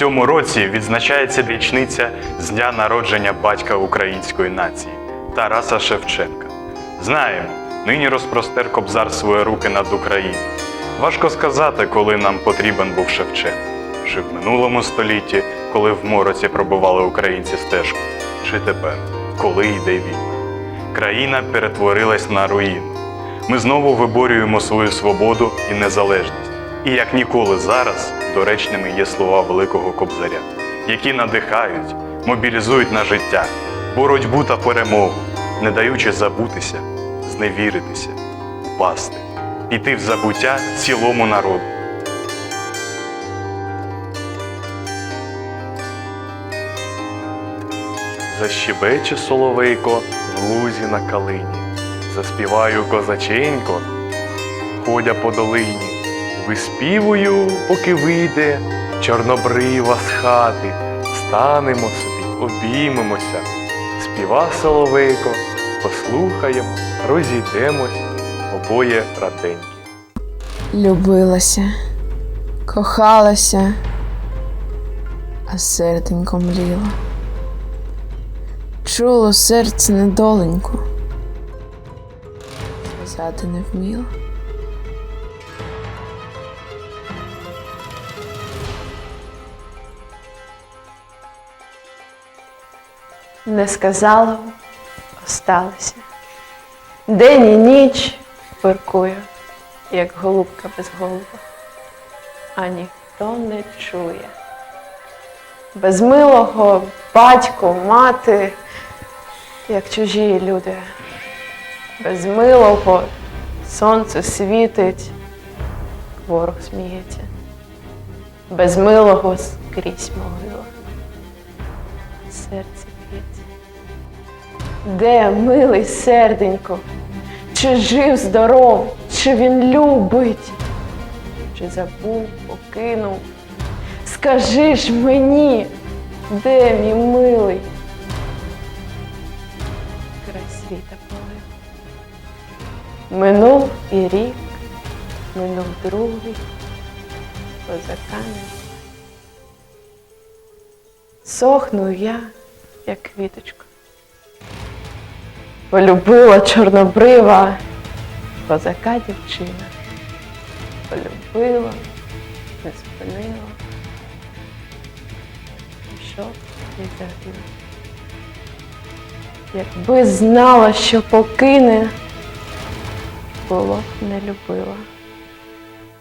цьому році відзначається річниця з дня народження батька української нації Тараса Шевченка. Знаємо, нині розпростер Кобзар свої руки над Україною. Важко сказати, коли нам потрібен був Шевченко. Чи в минулому столітті, коли в мороці пробивали українці стежку, чи тепер, коли йде війна. Країна перетворилась на руїну. Ми знову виборюємо свою свободу і незалежність. І як ніколи зараз доречними є слова великого кобзаря, які надихають, мобілізують на життя, боротьбу та перемогу, не даючи забутися, зневіритися, упасти, піти в забуття цілому народу. Защебече соловейко в лузі на калині, заспіваю козаченько, ходя по долині, виспівую, поки вийде чорнобрива з хати, станемо собі, обіймемося, співа соловейко, послухаємо, розійдемось, обоє раденькі. Любилася, кохалася, а серденько мліло. Чуло серце недоленьку, сказати не вміло. Не сказала, осталася. День і ніч воркую, як голубка без голуба, а ніхто не чує. Без милого батько, мати, як чужі люди. Без милого сонце світить, ворог сміється. Без милого скрізь могила. Де милий серденько? Чи жив здоров, чи він любить, чи забув, покинув? Скажи ж мені, де мій милий? Край світа полив. Минув і рік, минув другий, козака Сохну я, як квіточка. Полюбила чорнобрива козака дівчина. Полюбила, не спинила. Пішов і загинув. Якби знала, що покине, було б не любила.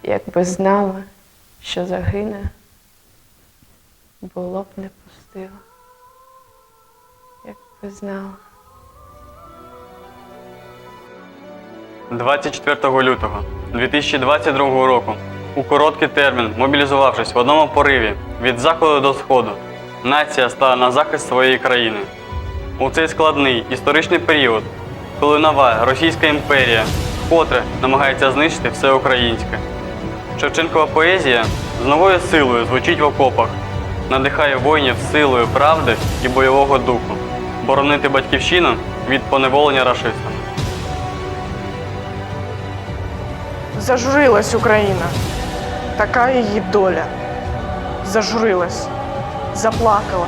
Якби знала, що загине, було б не пустила. Якби знала. 24 лютого 2022 року, у короткий термін, мобілізувавшись в одному пориві від заходу до сходу, нація стала на захист своєї країни. У цей складний історичний період, коли нова Російська імперія вкотре намагається знищити все українське. Шевченкова поезія з новою силою звучить в окопах, надихає воїнів силою правди і бойового духу, боронити батьківщину від поневолення рашистами. Зажурилась Україна, така її доля. Зажурилась, заплакала,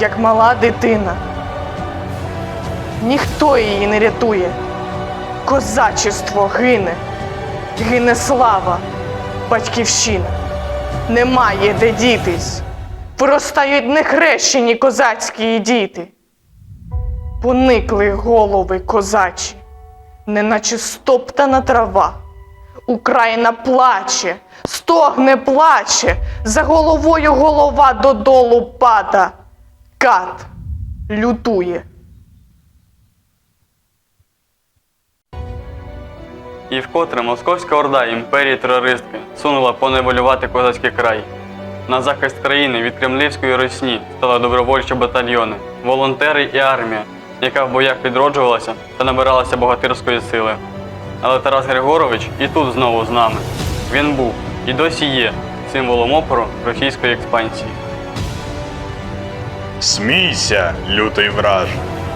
як мала дитина. Ніхто її не рятує. Козачество гине, гине слава, батьківщина. Немає де дітись. Виростають нехрещені козацькі діти. Поникли голови козачі, неначе стоптана трава. Україна плаче, стогне плаче, за головою голова додолу пада. Кат лютує. І вкотре московська орда імперії терористки сунула поневолювати козацький край. На захист країни від кремлівської росні стали добровольчі батальйони, волонтери і армія, яка в боях відроджувалася та набиралася богатирської сили. Але Тарас Григорович і тут знову з нами. Він був і досі є символом опору російської експансії. Смійся, лютий враже,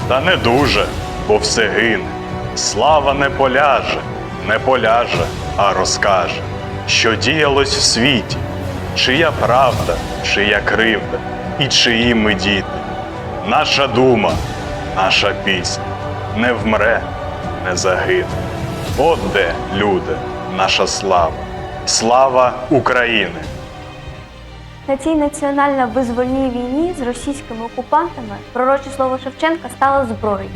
та не дуже, бо все гине. Слава не поляже, не поляже, а розкаже, що діялось в світі, чия правда, чия кривда і чиї ми діти. Наша дума, наша пісня не вмре, не загине. От де, люди, наша слава, слава України. На цій національно-визвольній війні з російськими окупантами пророче слово Шевченка стало зброєю,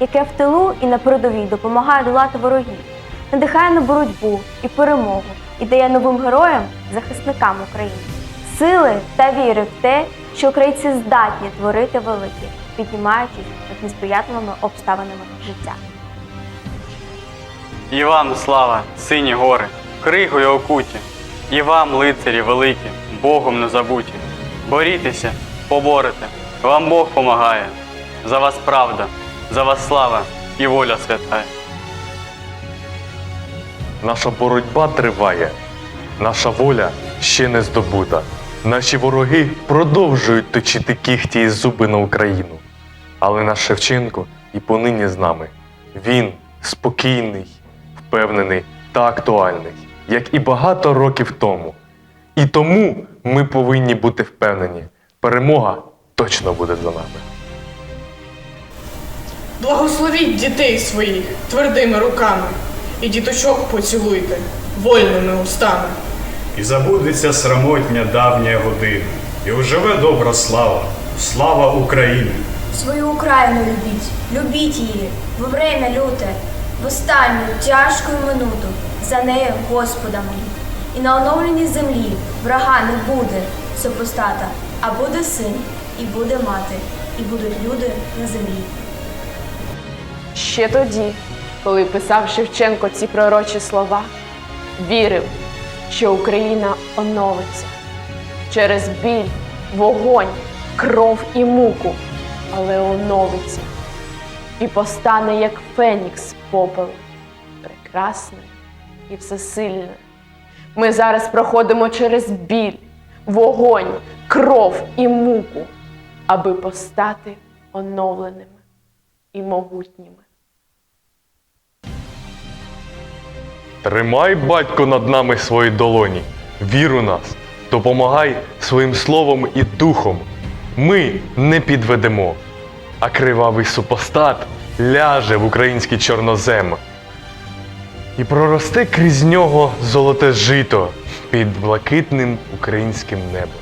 яке в тилу і на передовій допомагає долати ворогів, надихає на боротьбу і перемогу і дає новим героям, захисникам України, сили та віри в те, що українці здатні творити велике, піднімаючись над несприятливими обставинами життя. І вам слава, сині гори, кригою окуті, і вам, лицарі великі, Богом не забуті. Борітеся, поборете, вам Бог помагає. За вас правда, за вас слава і воля святая. Наша боротьба триває, наша воля ще не здобута. Наші вороги продовжують точити кіхті і зуби на Україну. Але наш Шевченко і понині з нами. Він спокійний, впевнений та актуальний, як і багато років тому. І тому ми повинні бути впевнені, перемога точно буде за нами. Благословіть дітей своїх твердими руками, і діточок поцілуйте вольними устами. І забудеться срамотня давня година, і оживе добра слава, слава Україні! Свою Україну любіть, любіть її, во время люте, в останню тяжку минуту за нею Господа моліть. І на оновленій землі врага не буде супостата, а буде син, і буде мати, і будуть люди на землі. Ще тоді, коли писав Шевченко ці пророчі слова, вірив, що Україна оновиться через біль, вогонь, кров і муку, але оновиться і постане як фенікс попелу, прекрасною і всесильною. Ми зараз проходимо через біль, вогонь, кров і муку, аби постати оновленими і могутніми. Тримай, батько, над нами свої долоні, вір у нас, допомагай своїм словом і духом. Ми не підведемо, а кривавий супостат ляже в український чорнозем. І проросте крізь нього золоте жито під блакитним українським небом.